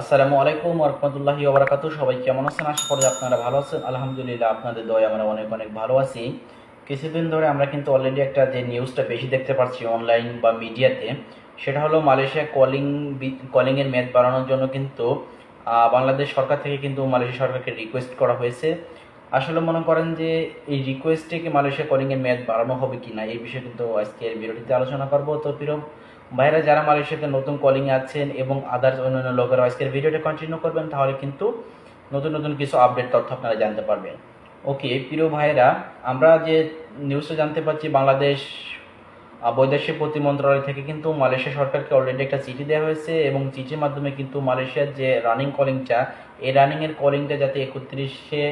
আসসালামু আলাইকুম রহমতুল্লাহি ওবরাকাতু সবাই কেমন আছেন? আশা করি আপনারা ভালো আছেন। আলহামদুলিল্লাহ, আপনাদের দয় আমরা অনেক অনেক ভালো আছি। কিছুদিন ধরে আমরা কিন্তু অলরেডি একটা যে নিউজটা বেশি দেখতে পাচ্ছি অনলাইন বা মিডিয়াতে সেটা হলো মালয়েশিয়া কলিং কলিংয়ের মেয়াদ বাড়ানোর জন্য কিন্তু বাংলাদেশ সরকার থেকে কিন্তু মালয়েশিয়া সরকারকে রিকোয়েস্ট করা হয়েছে। আসলে মনে করেন যে এই রিকোয়েস্টে কি মালয়েশিয়া কলিংয়ের মেয়াদ বাড়ানো হবে কি না, এই বিষয়ে কিন্তু আজকের ভিডিওটিতে আলোচনা করব। তো প্রিয় ভাইরা যারা মালয়েশিয়াতে নতুন কলিং আছেন এবং আদার্স অন্যান্য লোকেরা আজকের ভিডিওটা কন্টিনিউ করবেন, তাহলে কিন্তু নতুন নতুন কিছু আপডেট তথ্য আপনারা জানতে পারবেন। ওকে প্রিয় ভাইরা আমরা যে নিউজটা জানতে পারছি বাংলাদেশ বৈদেশিক প্রতি মন্ত্রণালয় থেকে কিন্তু মালয়েশিয়া সরকারকে অলরেডি একটা চিঠি দেওয়া হয়েছে এবং চিঠির মাধ্যমে কিন্তু মালয়েশিয়ার যে রানিং কলিংটা এই রানিংয়ের কলিংটা যাতে একত্রিশে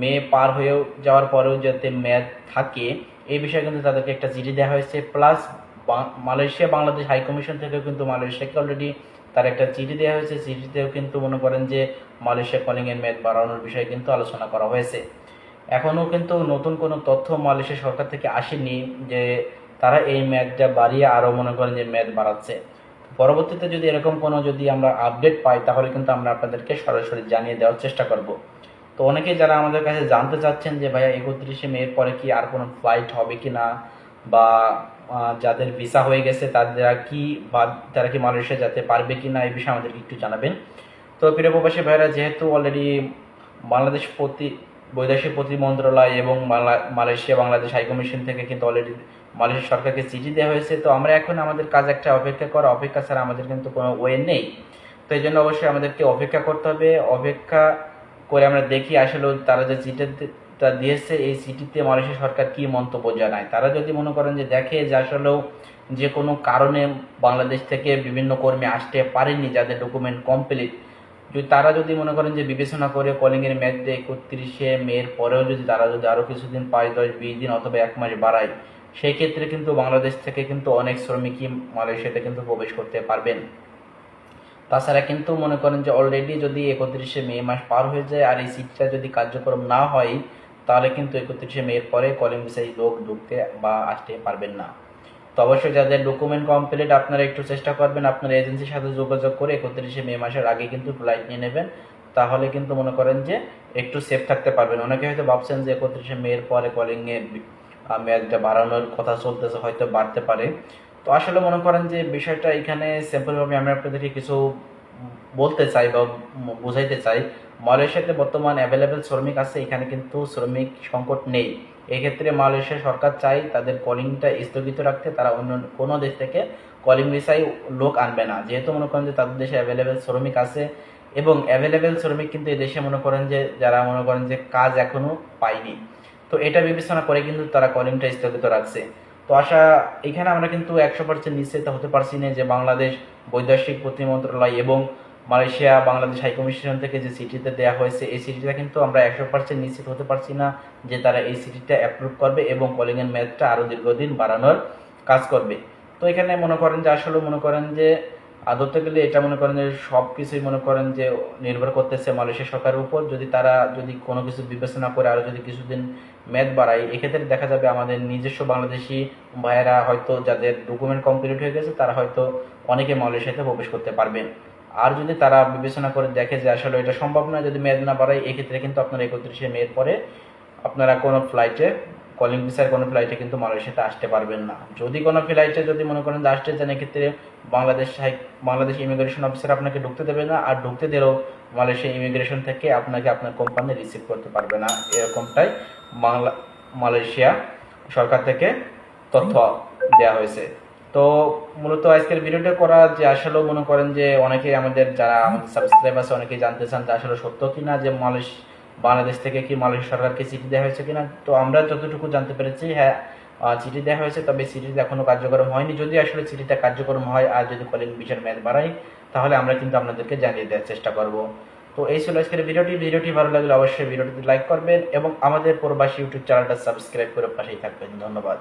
মে পার হয়েও যাওয়ার পরেও যাতে মেয়াদ থাকে, এই বিষয়ে কিন্তু তাদেরকে একটা চিঠি দেওয়া হয়েছে। Plus Malaysia Bangladesh high commission থেকেও কিন্তু মালয়েশিয়াকে অলরেডি তার একটা চিঠি দেওয়া হয়েছে। চিঠিতেও কিন্তু মনে করেন যে মালয়েশিয়া কলিংয়ের মেয়াদ বাড়ানোর বিষয়ে কিন্তু আলোচনা করা হয়েছে। এখনও কিন্তু নতুন কোনো তথ্য মালয়েশিয়া সরকার থেকে আসেনি যে তারা এই মেয়াদটা বাড়িয়ে আরও মনে করেন যে মেয়াদ বাড়াচ্ছে। পরবর্তীতে যদি এরকম কোনো যদি আমরা আপডেট পাই, তাহলে কিন্তু আমরা আপনাদেরকে সরাসরি জানিয়ে দেওয়ার চেষ্টা করব। তো অনেকে যারা আমাদের কাছে জানতে চাচ্ছেন যে, ভাইয়া, একত্রিশে মেয়ের পরে কি আর কোনো ফ্লাইট হবে কি না বা যাদের ভিসা হয়ে গেছে, তারা কি বা, তারা কি মালয়েশিয়া যেতে পারবে কি না এই বিষয়ে আমাদেরকে একটু জানাবেন। তো প্রিয় প্রবাসী ভাইরা যেহেতু অলরেডি বাংলাদেশ প্রতি, বৈদেশিক প্রতি মন্ত্রণালয় এবং মালয়েশিয়া, বাংলাদেশ হাইকমিশন থেকে কিন্তু অলরেডি মালয়েশিয়া সরকারকে চিঠি দেওয়া হয়েছে, তো আমরা এখন আমাদের কাজ একটা অপেক্ষা করা, অপেক্ষা ছাড়া আমাদের কিন্তু কোনো ওয়ে নেই। তো এই জন্য অবশ্যই আমাদেরকে অপেক্ষা করতে হবে। অপেক্ষা করে আমরা দেখি আসলে তারা যে চিঠিটা দিয়েছে, এই চিঠিতে মালয়েশিয়া সরকার কি মন্তব্য জানায়? তারা যদি মনে করেন যে দেখে যে আসলেও যে কোনো কারণে বাংলাদেশ থেকে বিভিন্ন কর্মী আসতে পারেনি যাদের ডকুমেন্ট কমপ্লিট যদি তারা যদি মনে করেন যে বিবেচনা করে কলিংয়ের মেয়াদে একত্রিশে মের পরেও যদি তারা যদি আরও কিছুদিন পাঁচ, দশ, বিশ দিন অথবা এক মাস বাড়ায়, সেই ক্ষেত্রে কিন্তু বাংলাদেশ থেকে কিন্তু অনেক শ্রমিকই মালয়েশিয়াতে কিন্তু প্রবেশ করতে পারবেন। তাছাড়া কিন্তু মনে করেন যে অলরেডি যদি একত্রিশে মে মাস পার হয়ে যায় আর এই সিটটা যদি কার্যক্রম না হয়, তাহলে কিন্তু একত্রিশে মের পরে কলিং ভিসায় লোক ঢুকতে বা আসতে পারবেন না। তো অবশ্যই যাদের ডকুমেন্ট কমপ্লিট আপনারা একটু চেষ্টা করবেন আপনার এজেন্সির সাথে যোগাযোগ করে একত্রিশে মে মাসের আগে কিন্তু ফ্লাইট নিয়ে নেবেন। তাহলে কিন্তু মনে করেন যে একটু সেফ থাকতে পারবেন। অনেকে হয়তো ভাবছেন যে একত্রিশে মেয়ের পরে কলিংয়ে মেয়াদটা বাড়ানোর কথা চলতেছে, হয়তো বাড়তে পারে। তো আসলে মনে করেন যে বিষয়টা এখানে সিম্পলভাবে আমি আপনাদেরকে কিছু বলতে চাই বা বোঝাইতে চাই। মালয়েশিয়াতে বর্তমান অ্যাভেলেবেল শ্রমিক আছে, এখানে কিন্তু শ্রমিক সংকট নেই। এক্ষেত্রে মালয়েশিয়া সরকার চাই তাদের কলিংটা স্থগিত রাখতে, তারা অন্য কোনো দেশ থেকে কলিং ভিসায় লোক আনবে না। যেহেতু মনে করেন যে তাদের দেশে অ্যাভেলেবেল শ্রমিক আছে এবং অ্যাভেলেবেল শ্রমিক কিন্তু এই দেশে মনে করেন যে, যারা মনে করেন যে কাজ এখনও পায়নি। তো এটা বিবেচনা করে কিন্তু তারা কলিংটা স্থগিত রাখছে। তো আশা, এখানে আমরা কিন্তু একশো পার্সেন্ট নিশ্চিত হতে পারছি না যে বাংলাদেশ বৈদেশিক প্রতি মন্ত্রণালয় এবং মালয়েশিয়া বাংলাদেশ হাইকমিশন থেকে যে সিটিতে দেওয়া হয়েছে, এই সিটিটা কিন্তু আমরা একশো পার্সেন্ট নিশ্চিত হতে পারছি না যে তারা এই সিটিটা অ্যাপ্রুভ করবে এবং কলিংয়ের মেয়াদটা আরও দীর্ঘদিন বাড়ানোর কাজ করবে। তো এখানে মনে করেন যে, আসলে মনে করেন যে আহ, ধরতে গেলে এটা মনে করেন যে সব কিছুই মনে করেন যে নির্ভর করতেছে মালয়েশিয়া সরকারের উপর। যদি তারা যদি কোনো কিছু বিবেচনা করে আরও যদি কিছুদিন মেয়াদ বাড়ায় এক্ষেত্রে দেখা যাবে আমাদের নিজস্ব বাংলাদেশি ভাইয়েরা হয়তো যাদের ডকুমেন্ট কমপ্লিট হয়ে গেছে তারা হয়তো অনেকে মালয়েশিয়াতে প্রবেশ করতে পারবেন আর যদি তারা বিবেচনা করে দেখে যে আসলে এটা সম্ভব না যদি মেয়াদ না বাড়ায় এক্ষেত্রে কিন্তু আপনারা একত্রিশে মেয়ের পরে আপনারা কোনো ফ্লাইটে কলিং ভিসার কোনো ফ্লাইটে কিন্তু মালয়েশিয়াতে আসতে পারবেন না। যদি কোনো ফ্লাইটে যদি মনে করেন যে আসতে চান, এক্ষেত্রে Bangladesh high, Bangladesh immigration officer আপনাকে ঢুকতে দেবে না। আর ঢুকতে দিলেও মালয়েশিয়া ইমিগ্রেশন থেকে আপনাকে আপনার কোম্পানি রিসিভ করতে পারবে না। এরকমটাই বাংলা, মালয়েশিয়া সরকার থেকে তথ্য দেওয়া হয়েছে। তো মূলত আজকের ভিডিওটা করা যে আসলেও মনে করেন যে অনেকে আমাদের যারা সাবস্ক্রাইব আছে অনেকে জানতে চান যে আসলে সত্য কিনা যে মালয়েশ বাংলাদেশ থেকে কি মালয়েশিয়া সরকারকে চিঠি দেওয়া হয়েছে কিনা? তো আমরা যতটুকু জানতে পেরেছি হ্যাঁ চিঠি দেওয়া হয়েছে, তবে চিঠিটা এখনও কার্যক্রম হয়নি। যদি আসলে চিঠিটা কার্যক্রম হয় আর যদি কলিং বিচার মেয়াদ বাড়াই, তাহলে আমরা কিন্তু আপনাদেরকে জানিয়ে দেওয়ার চেষ্টা করব। তো এই ছিল আজকের ভিডিওটি। ভিডিওটি ভালো লাগলে অবশ্যই ভিডিওটি লাইক করবেন এবং আমাদের প্রবাসী ইউটিউব চ্যানেলটা সাবস্ক্রাইব করে পাশেই থাকবেন। ধন্যবাদ।